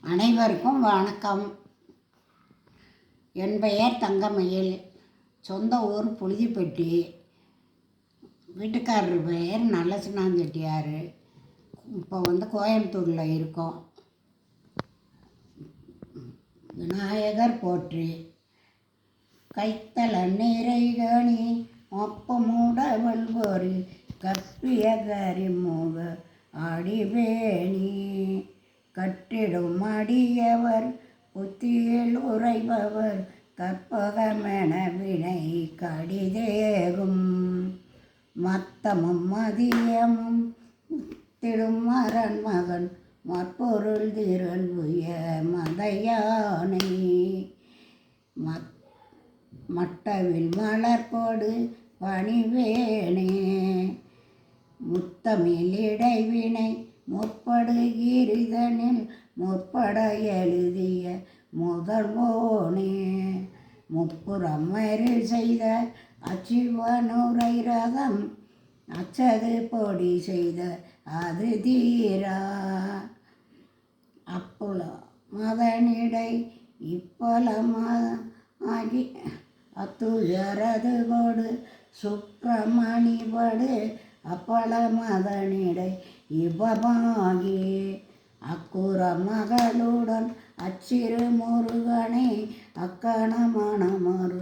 அனைவருக்கும் வணக்கம். என் பெயர் தங்கமயில். சொந்த ஊர் புழுதிப்பட்டி வீட்டுக்காரர் பெயர் நல்லசின்னான் இப்போ வந்து கோயம்புத்தூரில் இருக்கோம். விநாயகர் போற்றி. கைத்தல நிறைகணி ஒப்பமுட கப்பிய கற்பிய கரிமுக அடிவேணி. கட்டிடும் அடியவர் புத்தியில் உறைபவர் கற்பகமென வினை கடிதேகும். மத்தமும் மதியமும் முத்திடும் மரன் மகன் மற்பொருள் திரள் உய மதையானை. மத் மட்டவில் மலர்கோடு பணிவேனே முத்தமிழ் இடைவினை முற்படுகிரிதனில் முற்பட எழுதிய முதல்வோனே. முப்புறம் மறில் செய்த அச்சிவனுரை ரதம் அச்சது பொடி செய்த அது தீரா அப்புல மதனிடை இப்பல ஆகி அத்துயரது கொடு சுப்பிரமணிபடு அப்பள மதனிடை இவமாகி அக்குற மகளுடன் அச்சிறு முருகனே அக்கண மணமரு